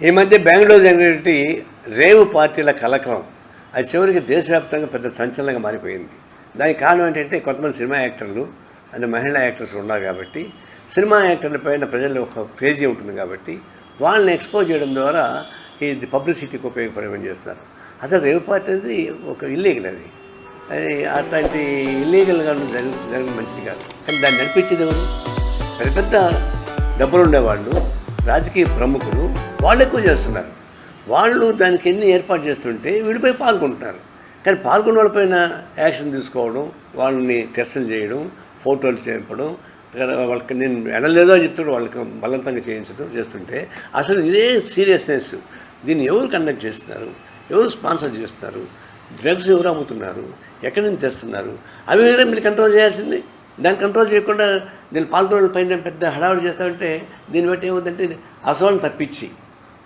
ఈ మధ్య బెంగళూరు జరిగినటువంటి రేవు పార్టీల కలకలం అది చివరికి దేశవ్యాప్తంగా పెద్ద సంచలనంగా మారిపోయింది. దానికి కారణం ఏంటంటే కొంతమంది సినిమా యాక్టర్లు అంటే మహిళా యాక్టర్స్ ఉన్నారు కాబట్టి సినిమా యాక్టర్ల పైన ప్రజల్లో ఒక క్రేజీ ఉంటుంది కాబట్టి వాళ్ళని ఎక్స్పోజ్ చేయడం ద్వారా ఇది పబ్లిసిటీకి ఉపయోగపడమని చేస్తున్నారు. అసలు రేవు పార్టీ అనేది ఒక ఇల్లీగల్ అది. అది అట్లాంటి ఇల్లీగల్గా జరగ జరగడం మంచిది కాదు. కానీ దాన్ని నడిపించేది ఎవరు? పెద్ద పెద్ద డబ్బులు ఉండేవాళ్ళు రాజకీయ ప్రముఖులు వాళ్ళు ఎక్కువ చేస్తున్నారు. వాళ్ళు దానికి ఎన్ని ఏర్పాటు చేస్తుంటే వీడిపై పాల్గొంటున్నారు. కానీ పాల్గొన్న వాళ్ళపైన యాక్షన్ తీసుకోవడం వాళ్ళని టెస్టులు చేయడం ఫోటోలు చేపడం వాళ్ళకి నేను ఎనలేదో అని చెప్తాడు వాళ్ళకి బలవంతంగా చేయించడం చేస్తుంటే అసలు ఇదే సీరియస్నెస్. దీన్ని ఎవరు కండక్ట్ చేస్తున్నారు? ఎవరు స్పాన్సర్ చేస్తున్నారు? డ్రగ్స్ ఎవరు అమ్ముతున్నారు? ఎక్కడి నుంచి తెస్తున్నారు? అవి మీద మీరు కంట్రోల్ చేయాల్సింది. దాన్ని కంట్రోల్ చేయకుండా దీన్ని పాల్గొనడం పైన పెద్ద హడావుడు చేస్తామంటే దీన్ని బట్టి ఏమవుతుందంటే అసలు తప్పించి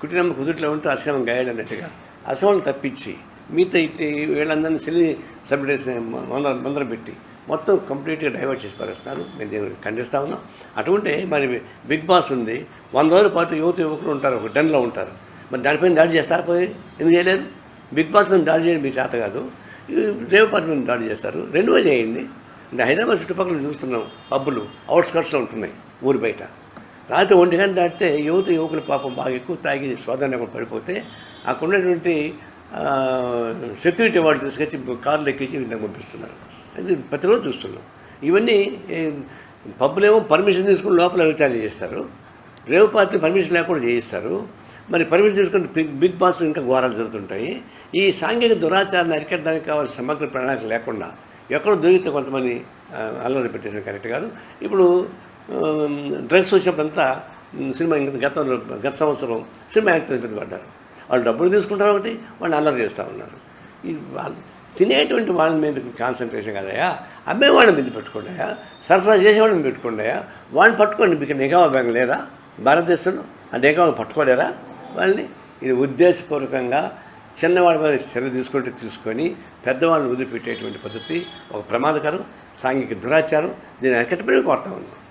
కుటుంబం కుదుట్లో ఉంటే అశ్రమం గాయాలన్నట్టుగా. అన్నట్టుగా తప్పించి మిగతా ఇటు వీళ్ళందరినీ సెలి సబ్సిడీస్ మందర మందర పెట్టి మొత్తం కంప్లీట్గా డైవర్ట్ చేసి పారేస్తున్నారు. మేము దీన్ని ఖండిస్తా ఉన్నాం. అటువంటి మరి బిగ్ బాస్ ఉంది. వంద రోజుల పాటు యువత యువకులు ఉంటారు ఒక డన్లో ఉంటారు. మరి దానిపైన దాడి చేస్తారు పోయి? ఎందుకు చేయలేరు? బిగ్ బాస్ మీద దాడి చేయడం మీ చేత కాదు. ఈ రేవ్ పార్టీ మీద దాడి చేస్తారు. రెండో చేయండి అంటే హైదరాబాద్ చుట్టుపక్కల చూస్తున్నాం పబ్బులు అవుట్స్కట్స్లో ఉంటున్నాయి ఊరి బయట. రాత్రి ఒంటి గంట దాటితే యువత యువకుల పాపం బాగా ఎక్కువ తాగి శోధన పడిపోతే అక్కడ ఉన్నటువంటి సెక్యూరిటీ వాళ్ళు తీసుకొచ్చి కార్లు ఎక్కించి ఇంటికి పంపిస్తున్నారు. అది ప్రతిరోజు చూస్తున్నాం. ఇవన్నీ పబ్బులేమో పర్మిషన్ తీసుకుని లోపల విచారణ చేస్తారు. రేవు పార్టీ పర్మిషన్ లేకుండా చేయిస్తారు. మరి పర్మిషన్ తీసుకుని బిగ్ బిగ్ బాస్ ఇంకా ఘోరాలు జరుగుతుంటాయి. ఈ సాంఘిక దురాచారాన్ని అరికట్టడానికి కావాల్సిన సమగ్ర ప్రణాళిక లేకుండా ఎక్కడో దొరికితే కొంతమంది అల్లరి పెట్టేసిన కరెక్ట్ కాదు. ఇప్పుడు డ్రగ్స్ వచ్చినప్పుడంతా సినిమా ఇంకా గత గత సంవత్సరం సినిమా యాక్టర్స్ మీద పడ్డారు. వాళ్ళు డబ్బులు తీసుకుంటారు ఒకటి? వాళ్ళు అల్లరి చేస్తూ ఉన్నారు. ఈ వాళ్ళు తినేటువంటి వాళ్ళ మీద కాన్సన్ట్రేషన్ కదయా అమ్మే మీద పెట్టుకుంటాయా సరఫరా చేసేవాళ్ళని మీద వాళ్ళని పట్టుకోండి. మీకు నిఘా బ్యాంక్ లేదా? భారతదేశంలో? ఆ నిఘా పట్టుకోలేరా వాళ్ళని? ఇది ఉద్దేశపూర్వకంగా చిన్నవాడి మీద చర్య తీసుకుంటే తీసుకొని పెద్దవాళ్ళని వదిలిపెట్టేటువంటి పద్ధతి ఒక ప్రమాదకరం సాంఘిక దురాచారం. దీన్ని అరికట్టమని కోరుతా ఉన్నాం.